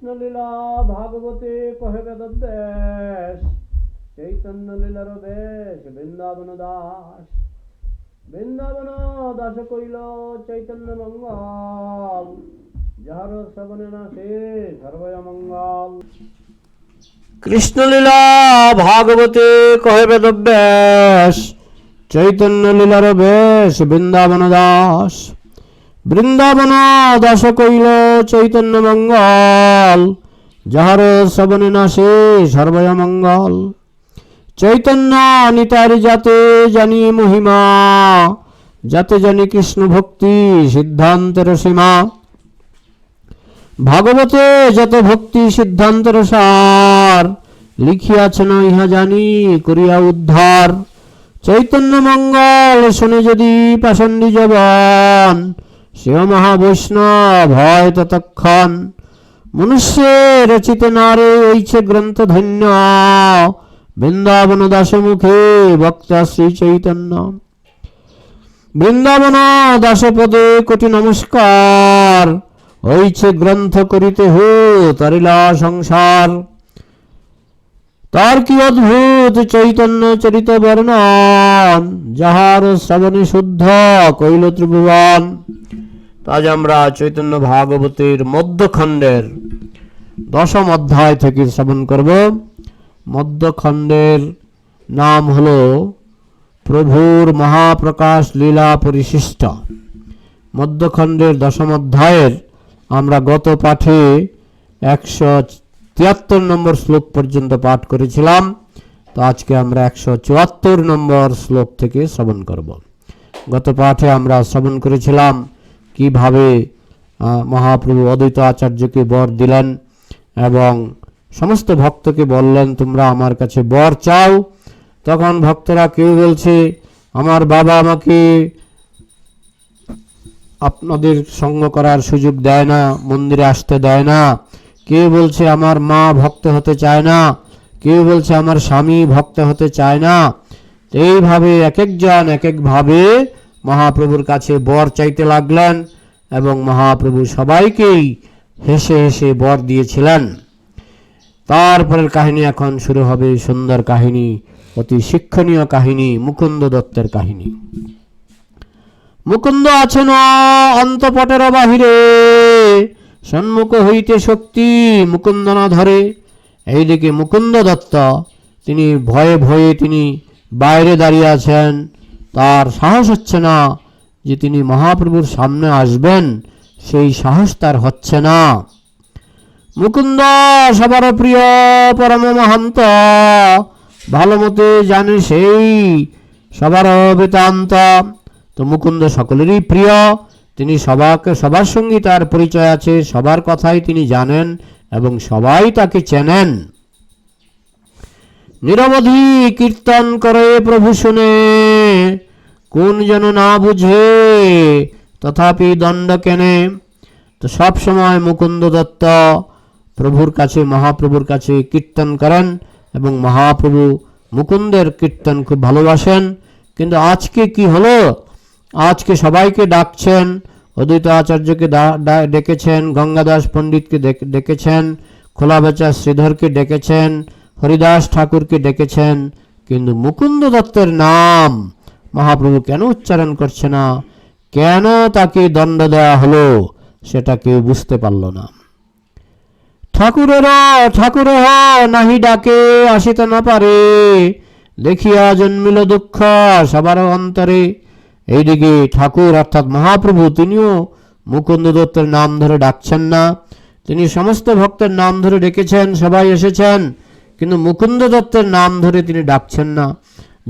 কৃষ্ণলীলা ভাগবতে কহে বেদব্যাস চৈতন্য লীলার বেশ বৃন্দাবন দাস। বৃন্দাবন দাস কইল, চৈতন্য মঙ্গল, যাহার শ্রবণে না সে সর্বয় মঙ্গল। কৃষ্ণলীলা ভাগবতে কহে বেদব্যাস চৈতন্য লীলার বেশ বৃন্দাবন দাস। বৃন্দাবন দাস কইল চৈতন্য মঙ্গল, যাহার শ্রবণে না সে সর্বয় মঙ্গল। চৈতন্য নিতার যাতে জানি মহিমা, যাতে জানি কৃষ্ণ ভক্তি সিদ্ধান্তের সীমা। ভাগবতে যত ভক্তি সিদ্ধান্তের সার লিখিয়াছেন ইহা জানি করিয়া উদ্ধার। চৈতন্য মঙ্গল শুনে যদি পাষণ্ডী জবান সেও মহাবৈষ্ণব হয় ততক্ষণ মনুষ্যের রচিত নারে ঐছে গ্রন্থ ধন্য বৃন্দাবন দাস মুখে বক্তা শ্রী চৈতন্য বৃন্দাবন দাসপদে কোটি নমস্কার হইছে গ্রন্থ করিতে হো, তারিলা সংসার। তার কি অদ্ভুত চৈতন্য চরিত বর্ণন, যাহার শ্রবণে শুদ্ধ কৈল ত্রিভুবন? আজ আমরা চৈতন্য ভাগবতের মধ্যখণ্ডের দশম অধ্যায় থেকে শ্রবণ করব। মধ্যখণ্ডের নাম হল প্রভুর মহাপ্রকাশ লীলা পরিশিষ্ট। মধ্যখণ্ডের দশম অধ্যায়ের আমরা গত পাঠে একশো তিয়াত্তর নম্বর শ্লোক পর্যন্ত পাঠ করেছিলাম। তো আজকে আমরা একশো চুয়াত্তর নম্বর শ্লোক থেকে শ্রবণ করব। গত পাঠে আমরা শ্রবণ করেছিলাম কীভাবে মহাপ্রভু অদ্বৈত আচার্যকে বর দিলেন এবং সমস্ত ভক্তকে বললেন, তোমরা আমার কাছে বর চাও। তখন ভক্তরা কেউ বলছে, আমার বাবা আমাকে আপনাদের সঙ্গ করার সুযোগ দেয় না, মন্দিরে আসতে দেয় না। কেউ বলছে আমার মা ভক্ত হতে চায় না, কেউ বলছে আমার স্বামী ভক্ত হতে চায় না। এইভাবে এক একজন এক একভাবে মহাপ্রভুর কাছে বর চাইতে লাগলেন এবং মহাপ্রভু সবাইকেই হেসে হেসে বর দিয়েছিলেন। তারপরের কাহিনী এখন শুরু হবে সুন্দর কাহিনী, অতি শিক্ষণীয় কাহিনী, মুকুন্দ দত্তের কাহিনী। মুকুন্দ আছেন অন্তপটের বাহিরে। সন্মুখ হইতে শক্তি মুকুন্দ না ধরে। এইদিকে মুকুন্দ দত্ত তিনি ভয়ে ভয়ে তিনি বাইরে দাঁড়িয়ে আছেন। তার সাহস হচ্ছে না যে তিনি মহাপ্রভুর সামনে আসবেন। সেই সাহস তার হচ্ছে না। মুকুন্দ, সবার প্রিয় পরম মহান্ত, ভালো মতে জানে সেই সবার বেতান্ত তো মুকুন্দ সকলেরই প্রিয়। তিনি সবাকে, সবার সঙ্গে তার পরিচয় আছে, সবার কথাই তিনি জানেন এবং সবাই তাকে চেনেন। নিরবধি কীর্তন করে প্রভু শুনে, কোন যেন না বুঝে, তথাপি দণ্ড কেনে। তো সব সময় মুকুন্দ দত্ত প্রভুর কাছে, মহাপ্রভুর কাছে কীর্তন করেন এবং মহাপ্রভু মুকুন্দের কীর্তন খুব ভালোবাসেন। কিন্তু আজকে কি হলো? আজকে সবাইকে ডাকছেন অদ্বৈত আচার্যকে ডেকেছেন, গঙ্গাদাস পণ্ডিতকে ডেকে- ডেকেছেন, খোলাবেচা শ্রীধরকে ডেকেছেন, হরিদাস ঠাকুরকে ডেকেছেন, কিন্তু মুকুন্দ দত্তের নাম মহাপ্রভু কেন উচ্চারণ করছে না? কেন তাকে দণ্ড দেওয়া হলো? সেটা কেউ বুঝতে পারল না। ঠাকুরের, ঠাকুর নাহি ডাকে, আসিতে না পারে। দেখিয়া জন্মিল দুঃখ, সবার অন্তরে। এইদিকে ঠাকুর অর্থাৎ মহাপ্রভু তিনিও মুকুন্দ দত্তের নাম ধরে ডাকছেন না। তিনি সমস্ত ভক্তের নাম ধরে ডেকেছেন সবাই এসেছেন কিন্তু মুকুন্দ দত্তের নাম ধরে তিনি ডাকছেন না।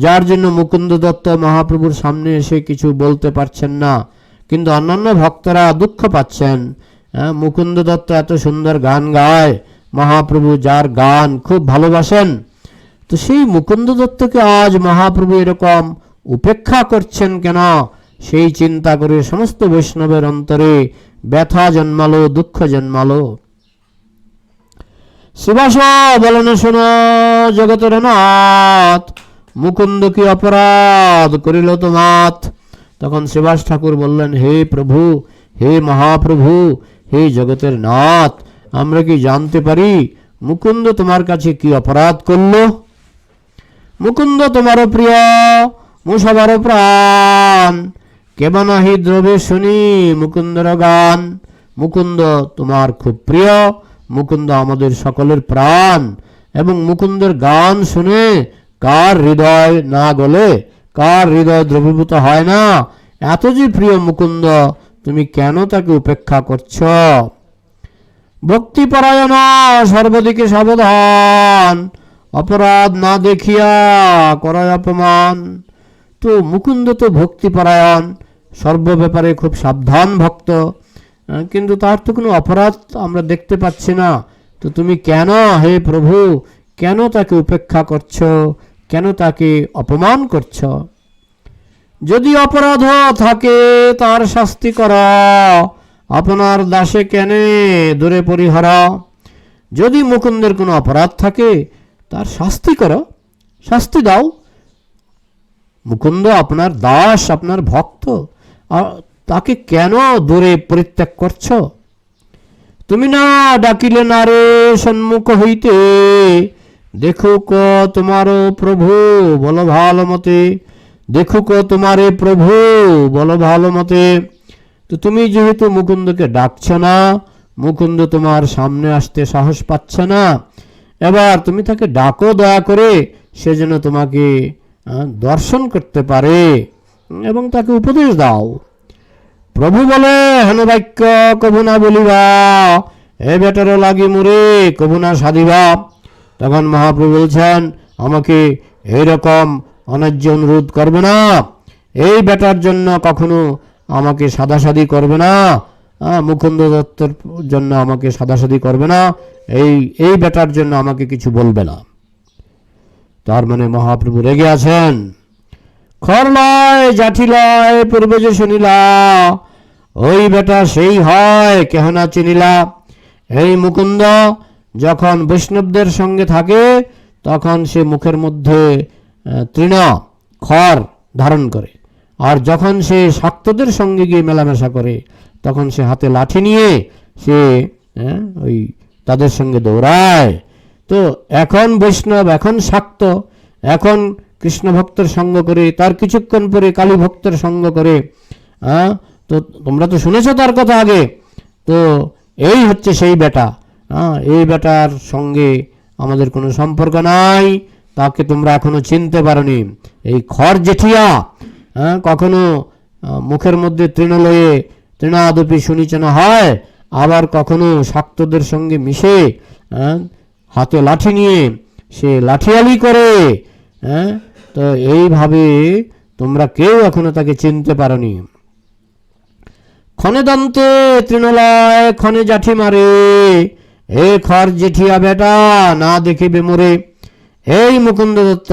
যার জন্য মুকুন্দ দত্ত মহাপ্রভুর সামনে এসে কিছু বলতে পারছেন না কিন্তু অন্যান্য ভক্তরা দুঃখ পাচ্ছেন। হ্যাঁ, মুকুন্দ দত্ত এত সুন্দর গান গায় মহাপ্রভু যার গান খুব ভালোবাসেন। তো সেই মুকুন্দ দত্তকে আজ মহাপ্রভু এরকম উপেক্ষা করছেন কেন? সেই চিন্তা করে সমস্ত বৈষ্ণবের অন্তরে ব্যথা জন্মালো, দুঃখ জন্মালো। শিবাস বলেন, শোনো, জগতের নাথ মুকুন্দ কি অপরাধ করিল তোমাত। তখন শিবাস ঠাকুর বললেন, হে প্রভু, হে মহাপ্রভু, হে জগতের নাথ, আমরা কি জানতে পারি মুকুন্দ তোমার কাছে কি অপরাধ করল? মুকুন্দ তোমারও প্রিয় মুসবারও প্রাণ। কেবা নাহি দ্রবে শুনি, মুকুন্দর গান। মুকুন্দ তোমার খুব প্রিয়, মুকুন্দ আমাদের সকলের প্রাণ। এবং মুকুন্দের গান শুনে কার হৃদয় না গলে, কার হৃদয় দ্রবীভূত হয় না? এত যে প্রিয় মুকুন্দ, তুমি কেন তাকে উপেক্ষা করছ? ভক্তিপরায়ণ, সর্বদিকে সাবধান। অপরাধ না দেখিয়া করায় অপমান। তো মুকুন্দ তো ভক্তিপরায়ণ সর্ব ব্যাপারে খুব সাবধান ভক্ত। কিন্তু তার তো কোনো অপরাধ আমরা দেখতে পাচ্ছি না। তো তুমি কেন হে প্রভু, কেন তাকে উপেক্ষা করছ? কেন তাকে অপমান করছ? যদি অপরাধ থাকে তার শাস্তি কর আপনার দাসে কেনে দূরে পরিহার যদি মুকুন্দের কোনো অপরাধ থাকে, তার শাস্তি করো, শাস্তি দাও। মুকুন্দ আপনার দাস, আপনার ভক্ত তাকে কেন দূরে পরিত্যাগ করছ? তুমি না ডাকিলে না রে সম্মুখ হইতে। দেখুক তোমার প্রভু বল ভালো মতে, দেখুক তোমারে প্রভু বল ভালো মতে। তো তুমি যেহেতু মুকুন্দকে ডাকছ না, মুকুন্দ তোমার সামনে আসতে সাহস পাচ্ছে না। এবার তুমি তাকে ডাকো দয়া করে, সে যেন তোমাকে দর্শন করতে পারে এবং তাকে উপদেশ দাও। প্রভু বলে, হেন বাক্য কভু না বলিবা। এ বেটারও লাগি মুরে কভু না সাধিবা। তখন মহাপ্রভু বলছেন, আমাকে এইরকম অন্যায্য অনুরোধ করবে না। এই বেটার জন্য কখনো আমাকে সাদাসাদি করবে না। মুকুন্দ দত্তর জন্য আমাকে সাদাসাদি করবে না। এই এই বেটার জন্য আমাকে কিছু বলবে না। তার মানে মহাপ্রভু রেগে আছেন। খর লয়, জাঠি লয়, পূর্বে যে শুনিলা, ওই বেটা সেই হয়, কেহ না চিনিলা। এই মুকুন্দ যখন বৈষ্ণবদের সঙ্গে থাকে, তখন সে মুখের মধ্যে তৃণ, খর ধারণ করে। আর যখন সে শাক্তদের সঙ্গে গিয়ে মেলামেশা করে, তখন সে হাতে লাঠি নিয়ে সে ওই তাদের সঙ্গে দৌড়ায়। তো এখন বৈষ্ণব এখন শাক্ত এখন কৃষ্ণ ভক্তের সঙ্গ করে তার কিছুক্ষণ পরে কালী ভক্তের সঙ্গ করে হ্যাঁ তো তোমরা তো শুনেছো তার কথা আগে? তো এই হচ্ছে সেই বেটা হ্যাঁ এই বেটার সঙ্গে আমাদের কোনো সম্পর্ক নাই তাকে তোমরা এখনও চিনতে পারোনি। এই খড় জেঠিয়া হ্যাঁ কখনো মুখের মধ্যে তৃণলয়ে তৃণাদপি শুনিচেন হয়? আবার কখনো শাক্তদের সঙ্গে মিশে হ্যাঁ, হাতে লাঠি নিয়ে সে লাঠিয়ালি করে হ্যাঁ? তো এইভাবে তোমরা কেউ এখনও তাকে চিনতে পারোনি। ক্ষণে দন্তে তৃণলয় ক্ষণে জাঠি মারে, এ খর জেঠিয়া বেটা, না দেখিবে মোরে। এই মুকুন্দ দত্ত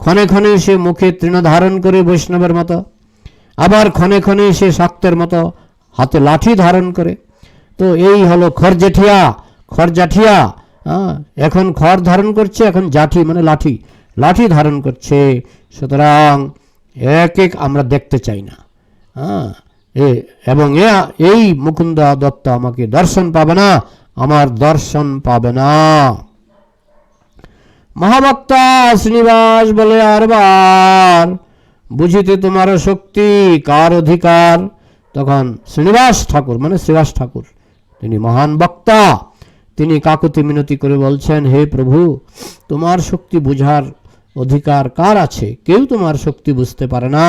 ক্ষণে ক্ষণে সে মুখে তৃণ ধারণ করে বৈষ্ণবের মতো, আবার ক্ষণে ক্ষণে সে শাক্তের মতো হাতে লাঠি ধারণ করে। তো এই হলো খড় জেঠিয়া খড় জাঠিয়া এখন খড় ধারণ করছে, এখন জাঠি মানে লাঠি লাঠি ধারণ করছে। সুতরাং এক এক আমরা দেখতে চাই না হ্যাঁ এবং এই মুকুন্দ দত্ত আমাকে দর্শন পাবে না, আমার দর্শন পাবে না। মহাবক্তা শ্রীনিবাস বলে আরবার বুঝিতে তোমার শক্তি কার অধিকার? তখন শ্রীনিবাস ঠাকুর মানে শ্রীবাস ঠাকুর, তিনি মহান বক্তা। তিনি কাকুতি মিনতি করে বলছেন হে প্রভু তোমার শক্তি বুঝার অধিকার কার আছে? কেউ তোমার শক্তি বুঝতে পারে না।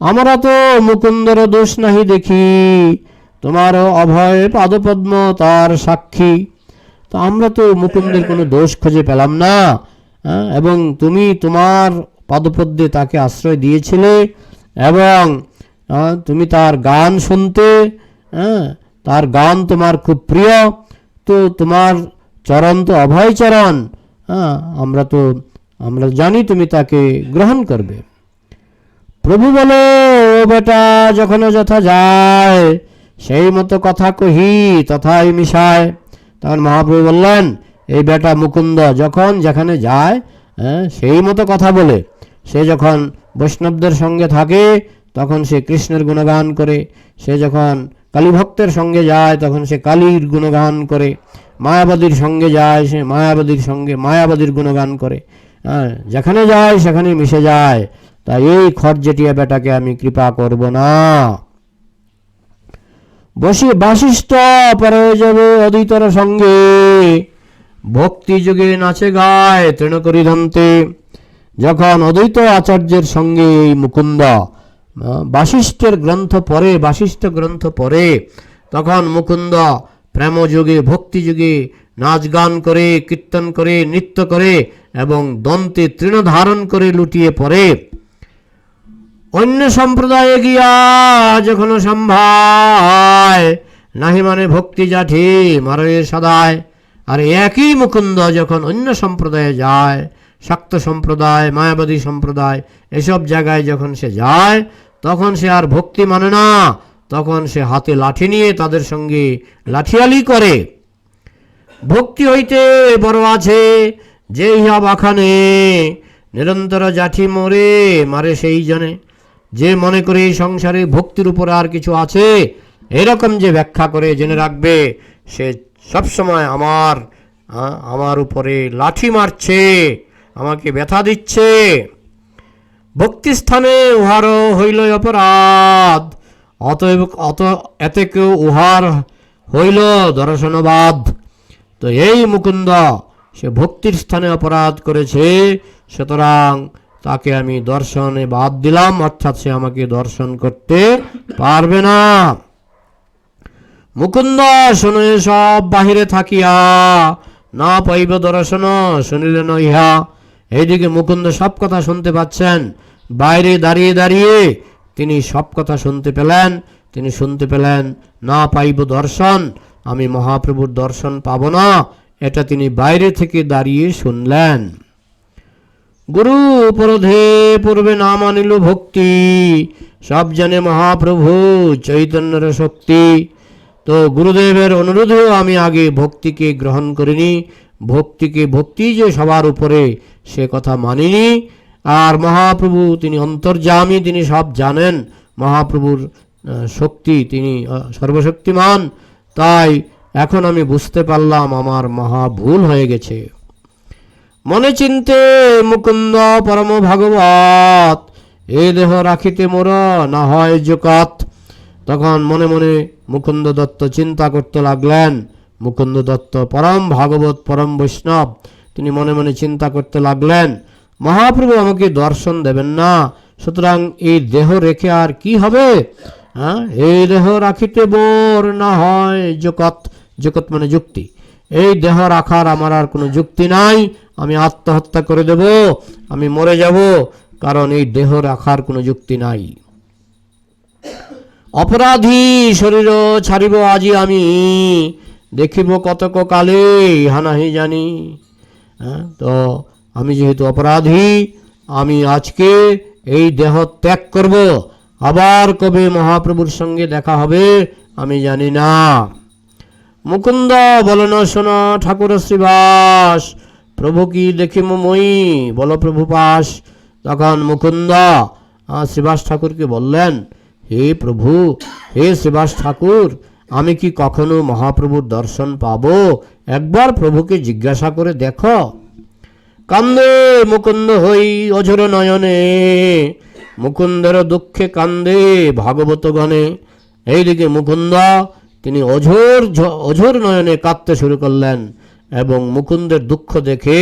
আমরা তো মুকুন্দর দোষ নাহি দেখি তোমার অভয় পাদপদ্ম তার সাক্ষী। তো আমরা তো মুকুন্দের কোনো দোষ খুঁজে পেলাম না হ্যাঁ, এবং তুমি তোমার পদপদ্মে তাকে আশ্রয় দিয়েছিলে এবং তুমি তার গান শুনতে হ্যাঁ? তার গান তোমার খুব প্রিয়। তো তোমার চরণ তো অভয় চরণ। হ্যাঁ আমরা তো আমরা জানি তুমি তাকে গ্রহণ করবে। প্রভু বলে ও বেটা যখন যথা যায় সেই মতো কথা কহি তথাই মিশায়। তখন মহাপ্রভু বললেন এই বেটা মুকুন্দ যখন যেখানে যায় হ্যাঁ, সেই মতো কথা বলে। সে যখন বৈষ্ণবদের সঙ্গে থাকে তখন সে কৃষ্ণের গুণগান করে। সে যখন কালী ভক্তের সঙ্গে যায়, তখন সে কালীর গুণগান করে। মায়াবাদীর সঙ্গে যায় সে মায়াবাদীর সঙ্গে মায়াবাদীর গুণগান করে। হ্যাঁ যেখানে যায় সেখানে মিশে যায়। তাই এই খরজেটিয়া বেটাকে আমি কৃপা করব না। বসি বাসিষ্ঠ পর যাবে অদিতর সঙ্গে। ভক্তি যুগে নাচে গায় তৃণকরি দন্তে যখন অদ্বৈত আচার্যের সঙ্গে এই মুকুন্দ বাসিষ্ঠের গ্রন্থ পরে বাসিষ্ঠ গ্রন্থ পরে তখন মুকুন্দ প্রেম যুগে ভক্তি যুগে নাচ গান করে, কীর্তন করে, নৃত্য করে এবং দন্তে তৃণ ধারণ করে লুটিয়ে পড়ে। অন্য সম্প্রদায়ে গিয়া যখন সম্ভায়, নাহি মানে ভক্তি জাঠি মারে সদায়। আর একই মুকুন্দ যখন অন্য সম্প্রদায়ে যায় শাক্ত সম্প্রদায়, মায়াবাদী সম্প্রদায়, এসব জায়গায় যখন সে যায়, তখন সে আর ভক্তি মানে না। তখন সে হাতে লাঠি নিয়ে তাদের সঙ্গে লাঠিয়ালি করে। ভক্তি হইতে বড় আছে যে ইহা বাখানে নিরন্তর জাঠি মরে, মারে সেই জনে। যে মনে করে এই সংসারে ভক্তির উপর আর কিছু আছে, এরকম যে ব্যাখ্যা করে জেনে রাখবে, সে সবসময় আমার আমার উপরে লাঠি মারছে। আমাকে ব্যথা দিচ্ছে। ভক্তি স্থানে উহারও হইল অপরাধ। অতএব অত এতে কেউ উহার হইল দর্শনবাদ। তো এই মুকুন্দ, সে ভক্তির স্থানে অপরাধ করেছে, সুতরাং তাকে আমি দর্শনে বাদ দিলাম, অর্থাৎ সে আমাকে দর্শন করতে পারবে না। মুকুন্দ, শুনে সব বাহিরে থাকিয়া না পাইব দর্শন শুনিলেন ইহা। এইদিকে মুকুন্দ সব কথা শুনতে পাচ্ছেন। বাইরে দাঁড়িয়ে দাঁড়িয়ে তিনি সব কথা শুনতে পেলেন। তিনি শুনতে পেলেন, না পাইব দর্শন, আমি মহাপ্রভুর দর্শন পাব না। এটা তিনি বাইরে থেকে দাঁড়িয়ে শুনলেন। গুরু পরধে পূর্বে না মানিল ভক্তি, সব জানে মহাপ্রভু চৈতন্যের শক্তি। তো গুরুদেবের অনুরোধেও আমি আগে ভক্তিকে গ্রহণ করিনি ভক্তিকে ভক্তি যে সবার উপরে, সে কথা মানিনি। আর মহাপ্রভু তিনি অন্তর্যামী, তিনি সব জানেন। মহাপ্রভুর শক্তি, তিনি সর্বশক্তিমান। তাই এখন আমি বুঝতে পারলাম আমার মহা ভুল হয়ে গেছে। মনে চিনতে মুকুন্দ পরম ভাগবত, এ দেহ রাখিতে মোর না হয় জোকাত তখন মনে মনে মুকুন্দ দত্ত চিন্তা করতে লাগলেন মুকুন্দ দত্ত, পরম ভাগবত, পরম বৈষ্ণব, তিনি মনে মনে চিন্তা করতে লাগলেন, মহাপ্রভু আমাকে দর্শন দেবেন না, সুতরাং এই দেহ রেখে আর কি হবে? হ্যাঁ এই দেহ রাখিতে বোর না হয় জগৎ জগৎ মানে যুক্তি। এই দেহ রাখার আমার আর কোনো যুক্তি নাই, আমি আত্মহত্যা করে দেব, আমি মরে যাব, কারণ এই দেহ রাখার কোনো যুক্তি নাই। অপরাধী শরীর ছাড়িব আজি আমি দেখিব কতক কালে হানাহি জানি। হ্যাঁ তো আমি যেহেতু অপরাধী, আমি আজকে এই দেহ ত্যাগ করব। আবার কবে মহাপ্রভুর সঙ্গে দেখা হবে, আমি জানি না। মুকুন্দ বলন শোনা ঠাকুর শ্রীবাস, প্রভু কি দেখিম মই? বল প্রভু তখন মুকুন্দ শ্রীবাস ঠাকুরকে বললেন, হে প্রভু, হে শ্রীবাস ঠাকুর আমি কি কখনো মহাপ্রভুর দর্শন পাব? একবার প্রভুকে জিজ্ঞাসা করে দেখো। কান্দে মুকুন্দ হই অঝর নয়নে, মুকুন্দর দুঃখে কান্দে ভাগবত গণে এইদিকে মুকুন্দ, তিনি অঝোর অঝোর নয়নে কাঁদতে শুরু করলেন এবং মুকুন্দের দুঃখ দেখে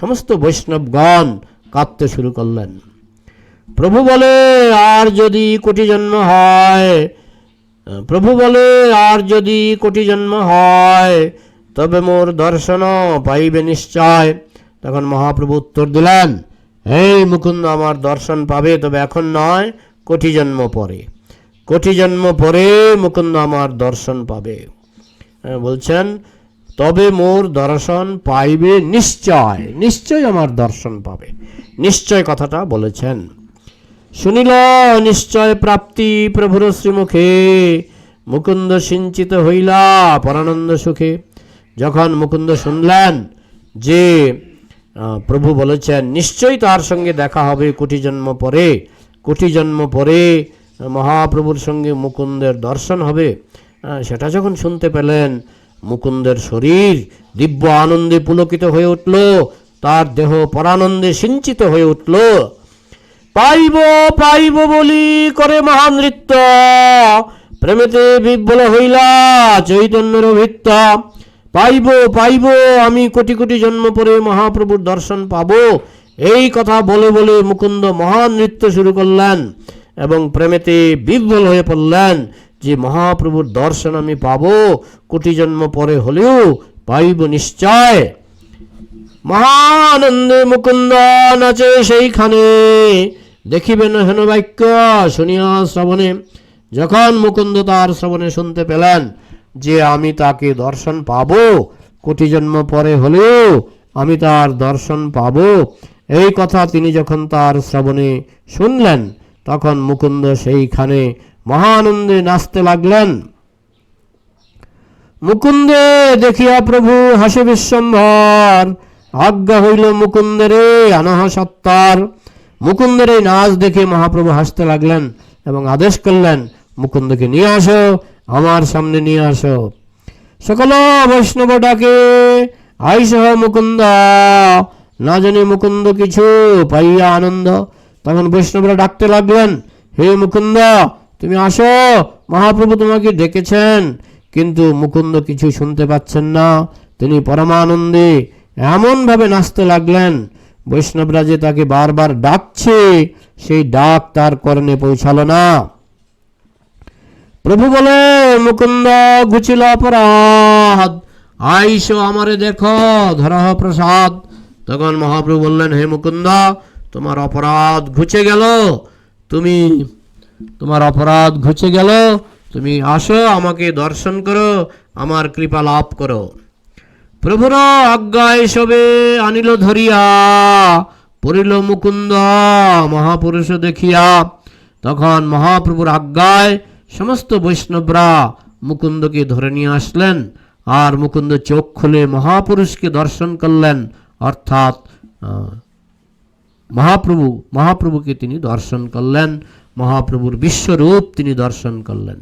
সমস্ত বৈষ্ণবগণ কাঁদতে শুরু করলেন। প্রভু বলে, আর যদি কোটি জন্ম হয় প্রভু বলে, আর যদি কোটি জন্ম হয়, তবে মোর দর্শন পাইবে নিশ্চয়। তখন মহাপ্রভু উত্তর দিলেন, এই মুকুন্দ আমার দর্শন পাবে, তবে এখন নয়, কোটি জন্ম পরে। কোটি জন্ম পরে মুকুন্দ আমার দর্শন পাবে। বলছেন, তবে মোর দর্শন পাইবে নিশ্চয় নিশ্চয় আমার দর্শন পাবে। নিশ্চয় কথাটা বলেছেন। শুনিল, নিশ্চয় প্রাপ্তি প্রভুর শ্রীমুখে। মুকুন্দ সিঞ্চিত হইলা পরানন্দ সুখে। যখন মুকুন্দ শুনলেন যে প্রভু বলেছেন, নিশ্চয়ই তার সঙ্গে দেখা হবে কোটি জন্ম পরে, কোটি জন্ম পরে মহাপ্রভুর সঙ্গে মুকুন্দের দর্শন হবে। সেটা যখন শুনতে পেলেন, মুকুন্দের শরীর দিব্য আনন্দে পুলকিত হয়ে উঠল, তার দেহ পরানন্দে সিঞ্চিত হয়ে উঠল। পাইব পাইব বলি করে মহানৃত্য প্রেমেতে বিব্বল হইলা চৈতন্যের ভিত্ত। পাইব পাইব, আমি কোটি কোটি জন্ম পরে মহাপ্রভুর দর্শন পাব। এই কথা বলে বলে মুকুন্দ মহান নৃত্য শুরু করলেন এবং প্রেমেতে বিব্বল হয়ে পড়লেন যে মহাপ্রভুর দর্শন আমি পাব, কোটি জন্ম পরে হলেও পাইব নিশ্চয়। মহানন্দে মুকুন্দ নাচে সেইখানে। দেখিবেন হেন বাক্য শুনিয়া শ্রবণে। যখন মুকুন্দ তার শ্রবণে শুনতে পেলেন যে আমি তাকে দর্শন পাব কোটি জন্ম পরে হলেও আমি তার দর্শন পাব, এই কথা তিনি যখন তার শ্রবণে শুনলেন, তখন মুকুন্দ সেইখানে মহানন্দে নাচতে লাগলেন। মুকুন্দে, দেখিয়া প্রভু হাসি বিশ্বম্ভর, আজ্ঞা হইল মুকুন্দেরে আনহ সত্তার মুকুন্দের এই নাচ দেখে মহাপ্রভু হাসতে লাগলেন এবং আদেশ করলেন, মুকুন্দকে নিয়ে আসো, আমার সামনে নিয়ে আসো। সকল বৈষ্ণব ডাকে আইসহ মুকুন্দ, না জানি মুকুন্দ কিছু পাইয়া আনন্দ। তখন বৈষ্ণবরা ডাকতে লাগলেন, হে মুকুন্দ, তুমি আসো, মহাপ্রভু তোমাকে ডেকেছেন, কিন্তু মুকুন্দ কিছু শুনতে পাচ্ছেন না। তিনি পরমানন্দে এমনভাবে নাচতে লাগলেন বৈষ্ণবরা যে তাকে বারবার ডাকছে, সেই ডাক তার কর্ণে পৌঁছালো না। প্রভু বলে, মুকুন্দ, ঘুচিল অপরাধ। আইস আমারে দেখো ধরহ প্রসাদ। তখন মহাপ্রভু বললেন, হে মুকুন্দ, তোমার অপরাধ ঘুচে গেল। তুমি, তোমার অপরাধ ঘুচে গেল। তুমি আসো, আমাকে দর্শন করো, আমার কৃপা লাভ করো। প্রভুর আজ্ঞায় সবে আনিল ধরিয়া, পড়িল মুকুন্দ মহাপুরুষ দেখিয়া। তখন মহাপ্রভুর আজ্ঞায় সমস্ত বৈষ্ণবরা মুকুন্দকে ধরে নিয়ে আসলেন আর মুকুন্দ চোখ খুলে মহাপুরুষকে দর্শন করলেন। অর্থাৎ মহাপ্রভু, মহাপ্রভুকে তিনি দর্শন করলেন, মহাপ্রভুর বিশ্বরূপ তিনি দর্শন করলেন।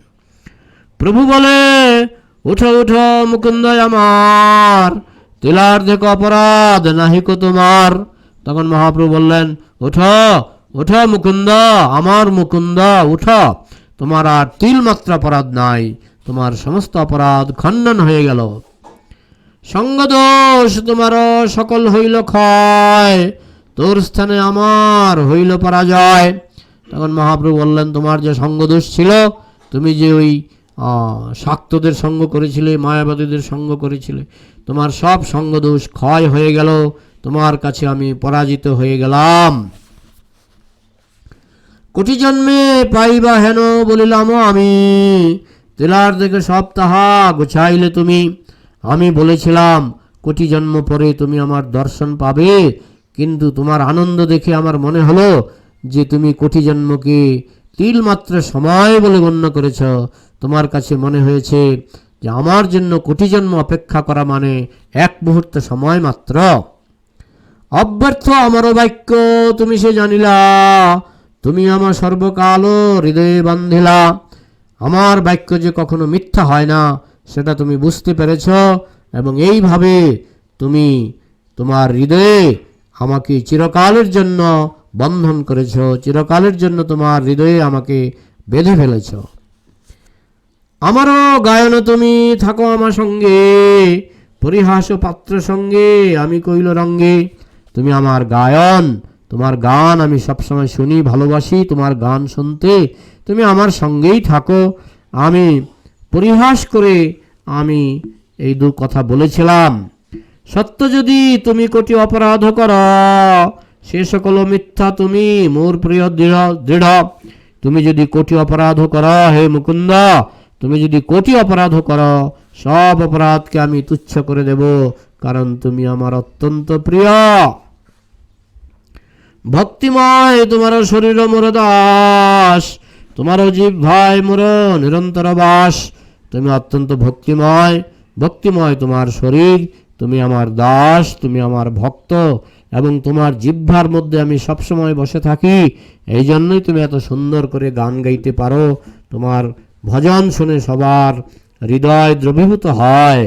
প্রভু বলে উঠো উঠো মুকুন্দ আমার। তিলার দেখো অপরাধ নাহিক তোমার। তখন মহাপ্রভু বললেন, উঠো উঠো, মুকুন্দ, আমার মুকুন্দ, উঠো। তোমার আর তিল মাত্র অপরাধ নাই, তোমার সমস্ত অপরাধ খণ্ডন হয়ে গেল। সঙ্গদোষ তোমার সকল হইল ক্ষয়, তোর স্থানে আমার হইল পরাজয়। তখন মহাপ্রভু বললেন, তোমার যে সঙ্গদোষ ছিল, তুমি যে ওই শাক্তদের সঙ্গ করেছিলে, মায়াবাদীদের সঙ্গ করেছিলে। তোমার সব সঙ্গদোষ ক্ষয় হয়ে গেল, তোমার কাছে আমি পরাজিত হয়ে গেলাম। কোটি জন্মে পাইবা হেন বলিলাম, আমি তেলার দেখে সব তাহা গুছাইলে তুমি। আমি বলেছিলাম, কোটি জন্ম পরে তুমি আমার দর্শন পাবে, কিন্তু তোমার আনন্দ দেখে আমার মনে হলো যে তুমি কোটি জন্মকে তিল মাত্র সময় বলে গণ্য করেছ। তোমার কাছে মনে হয়েছে যে আমার জন্য কোটি জন্ম অপেক্ষা করা মানে এক মুহূর্ত সময় মাত্র? অব্যর্থ আমারও বাক্য তুমি সে জানিলা, তুমি আমার সর্বকাল হৃদয়ে বান্ধিলা। আমার বাক্য যে কখনো মিথ্যা হয় না, সেটা তুমি বুঝতে পেরেছ এবং এইভাবে তুমি তোমার হৃদয়ে আমাকে চিরকালের জন্য বন্ধন করেছ, চিরকালের জন্য তোমার হৃদয়ে আমাকে বেঁধে ফেলেছ। আমারও গায়ন তুমি থাকো আমার সঙ্গে, পরিহাস পাত্র সঙ্গে, আমি কইল রঙ্গে। তুমি আমার গায়ন, তোমার গান আমি সবসময় শুনি, ভালোবাসি, তোমার গান শুনতে। তুমি আমার সঙ্গেই থাকো। আমি পরিহাস করে আমি এই দু কথা বলেছিলাম। সত্য যদি তুমি কোটি অপরাধ কর, সে সকল মিথ্যা তুমি মোর প্রিয় দৃঢ় দৃঢ়। তুমি যদি কোটি অপরাধ কর, হে মুকুন্দ তুমি যদি কোটি অপরাধ কর, সব অপরাধকে আমি তুচ্ছ করে দেব, কারণ তুমি আমার অত্যন্ত প্রিয়। ভক্তিময় তোমার শরীর মোর দাস, তোমারও জীব ভাই মোর নিরন্তর বাস। তুমি অত্যন্ত ভক্তিময় ভক্তিময় তোমার শরীর, তুমি আমার দাস, তুমি আমার ভক্ত, এবং তোমার জিহ্বার মধ্যে আমি সবসময় বসে থাকি। এই জন্যই তুমি এত সুন্দর করে গান গাইতে পারো, তোমার ভজন শুনে সবার হৃদয় দ্রবীভূত হয়।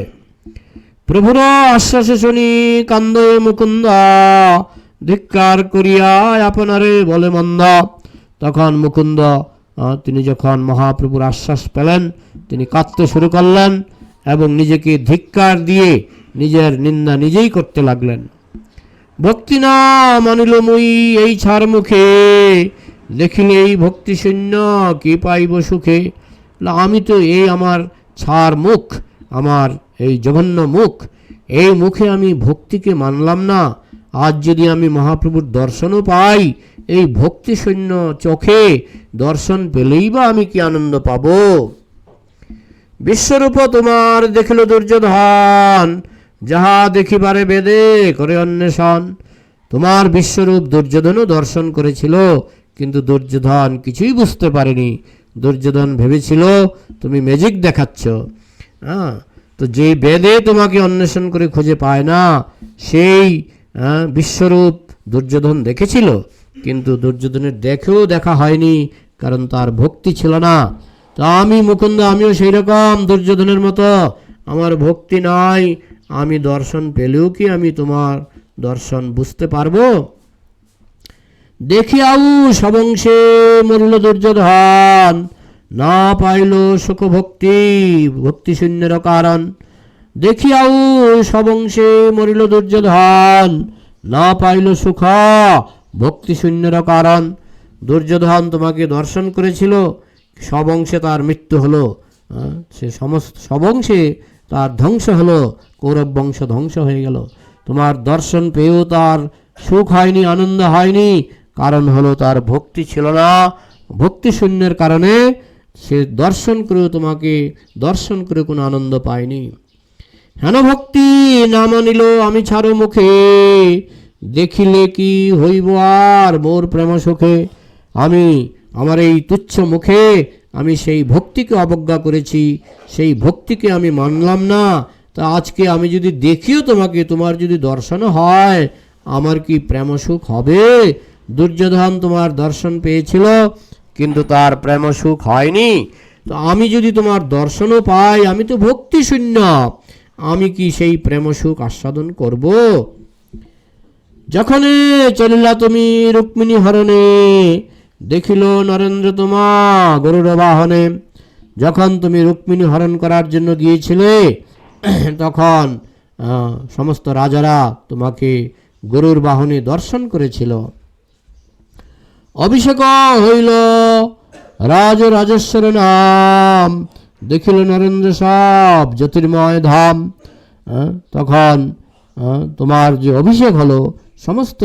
প্রভুর আশ্বাসে শুনি কান্দয়ে মুকুন্দ, ধিক্কার করিয়া আপনারে বলে মন্দ। তখন মুকুন্দ তিনি যখন মহাপ্রভুর আশ্বাস পেলেন, তিনি কাঁদতে শুরু করলেন এবং নিজেকে ধিক্কার দিয়ে নিজের নিন্দা নিজেই করতে লাগলেন। ভক্তি না মানিল মুই এই ছাড় মুখে দেখিলে এই ভক্তি শূন্য, কি পাইব সুখে? আমি তো এই আমার ছাড় মুখ, আমার এই জঘন্য মুখ, এই মুখে আমি ভক্তিকে মানলাম না। আজ যদি আমি মহাপ্রভুর দর্শনও পাই, এই ভক্তি শূন্য চোখে দর্শন পেলেই বা আমি কি আনন্দ পাব? বিশ্বরূপ তোমার দেখিল দুর্যোধন, যাহা দেখিবারে বেদে করে অন্বেষণ। তোমার বিশ্বরূপ দুর্যোধনও দর্শন করেছিল, কিন্তু দুর্যোধন কিছুই বুঝতে পারেনি। দুর্যোধন ভেবেছিল তুমি ম্যাজিক দেখাচ্ছ। হ্যাঁ তো যে বেদে তোমাকে অন্বেষণ করে খুঁজে পায় না সেই হ্যাঁ, বিশ্বরূপ দুর্যোধন দেখেছিল। কিন্তু দুর্যোধনের দেখেও দেখা হয়নি কারণ তার ভক্তি ছিল না। তা আমি মুকুন্দ আমিও সেই রকম দুর্যোধনের মতো। আমার ভক্তি নাই আমি দর্শন পেলেও কি আমি তোমার দর্শন বুঝতে পারব? দেখিয়াও সবংশে মরিল দুর্যোধন। না পাইল সুখ ভক্তি শূন্যের কারণ। দেখিয়াও সবংশে মরিল দুর্যোধন। না পাইল সুখ ভক্তি শূন্যের কারণ। দুর্যোধন তোমাকে দর্শন করেছিল, সবংশে তার মৃত্যু হলো। সে সমস্ত, সবংশে তার ধ্বংস হলো, কৌরব বংশ ধ্বংস হয়ে গেল। তোমার দর্শন পেয়েও তার সুখ হয়নি, আনন্দ হয়নি কারণ হলো তার ভক্তি ছিল না। ভক্তি শূন্যের কারণে সে দর্শন করেও তোমাকে, দর্শন করে কোনো আনন্দ পায়নি। হেন ভক্তি না মানিল আমি ছাড়ো মুখে, দেখিলে কি হইব আর মোর প্রেম সুখে? আমি, আমার এই তুচ্ছ মুখে আমি সেই ভক্তিকে অবজ্ঞা করেছি, সেই ভক্তিকে আমি মানলাম না। তা আজকে আমি যদি দেখিও তোমাকে, তোমার যদি দর্শন হয়, আমার কি প্রেম সুখ হবে? দুর্যোধন তোমার দর্শন পেয়েছিল, কিন্তু তার প্রেম সুখ হয়নি। তো আমি যদি তোমার দর্শনও পাই, আমি তো ভক্তি শূন্য। আমি কি সেই প্রেম সুখ আস্বাদন করব? যখনে চলিলা তুমি রুক্মিণী হরণে, দেখিল নরেন্দ্র তোমা গরুর বাহনে। যখন তুমি রুক্মিণী হরণ করার জন্য গিয়েছিলে, তখন সমস্ত রাজারা তোমাকে গরুর বাহনে দর্শন করেছিল। অভিষেক হইল রাজ রাজেশ্বর নাম। দেখিল নরেন্দ্র সব জ্যোতির্ময় ধাম। তখন তোমার যে অভিষেক হলো, সমস্ত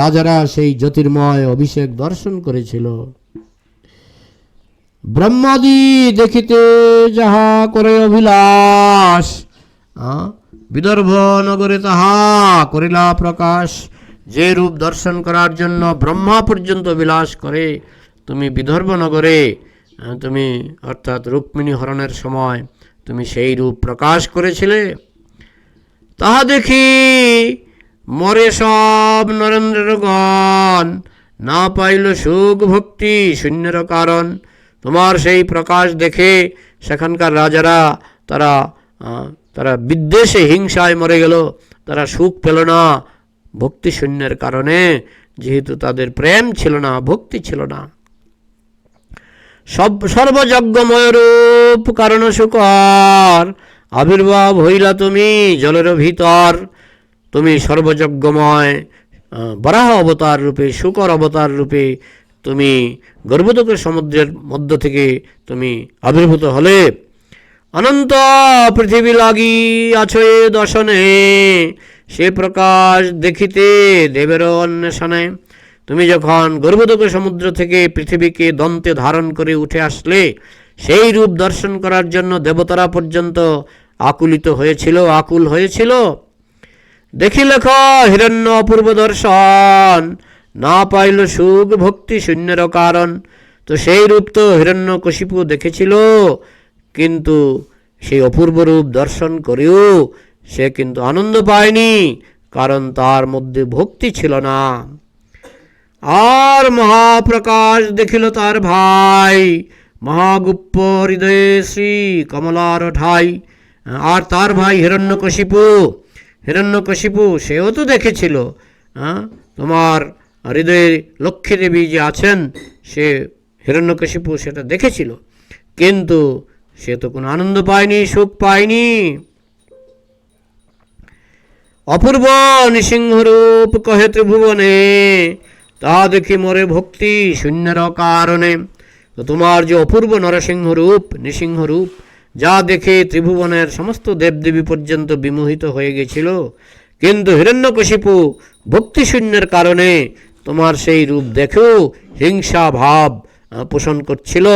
রাজারা সেই জ্যোতির্ময় অভিষেক দর্শন করেছিল। ব্রহ্মাদি দেখিতে যাহা করে অভিলাষ বিদর্ভ নগরে তাহা করিলা প্রকাশ। যে রূপ দর্শন করার জন্য ব্রহ্মা পর্যন্ত বিলাস করে, তুমি বিদর্ভ নগরে তুমি অর্থাৎ রুক্মিণী হরণের সময় তুমি সেই রূপ প্রকাশ করেছিলে তাহা দেখি মরে সব নরেন্দ্রের গণ, না পাইল সুখ ভক্তি শূন্যের কারণ। তোমার সেই প্রকাশ দেখে সেখানকার রাজারা তারা তারা বিদ্বেষে হিংসায় মরে গেল, তারা সুখ পেল না। ভক্তি শূন্যের কারণে যেহেতু তাদের প্রেম ছিল না, ভক্তি ছিল না। সব সর্বযজ্ঞময় রূপ কারণ শুকর আবির্ভাব হইলা তুমি জলের ভিতর। তুমি সর্বযজ্ঞময় বরাহ অবতার রূপে শুকর অবতার রূপে তুমি গর্ভদক সমুদ্রের মধ্য থেকে তুমি আবির্ভূত হলে, অনন্ত পৃথিবী লাগি আছো এ দর্শনে। সে প্রকাশ দেখিতে দেবের অন্বেষণে তুমি যখন গর্ভদক সমুদ্র থেকে পৃথিবীকে দন্তে ধারণ করে উঠে আসলে, সেই রূপ দর্শন করার জন্য দেবতারা পর্যন্ত আকুলিত হয়েছিল, আকুল হয়েছিল। দেখি লেখ, হিরণ্য অপূর্ব দর্শন, না পাইল সুখ ভক্তি শূন্যের কারণ। তো সেই রূপ তো হিরণ্য কশিপু দেখেছিল, কিন্তু সেই অপূর্ব রূপ দর্শন করেও সে কিন্তু আনন্দ পায়নি, কারণ তার মধ্যে ভক্তি ছিল না। আর মহাপ্রকাশ দেখিল তার ভাই, মহাগুপ্ত হৃদয়ে শ্রী কমলার ঠাই। আর তার ভাই হিরণ্যকশিপু হিরণ্যকশিপু সেও তো দেখেছিল তোমার হৃদয়ে লক্ষ্মী দেবী যে আছেন, সে হিরণ্যকশিপু সেটা দেখেছিল। কিন্তু সে তো কোনো আনন্দ পায়নি, সুখ পায়নি। অপূর্ব নৃসিংহরূপ কহে ত্রিভুবনে। তা দেখি মরে ভক্তি শূন্যের কারণে। তো তোমার যে অপূর্ব নরসিংহ রূপ নৃসিংহ রূপ যা দেখে ত্রিভুবনের সমস্ত দেবদেবী পর্যন্ত বিমোহিত হয়ে গেছিল, কিন্তু হিরণ্যকশিপু ভক্তিশূন্যের কারণে তোমার সেই রূপ দেখেও হিংসা ভাব পোষণ করছিল।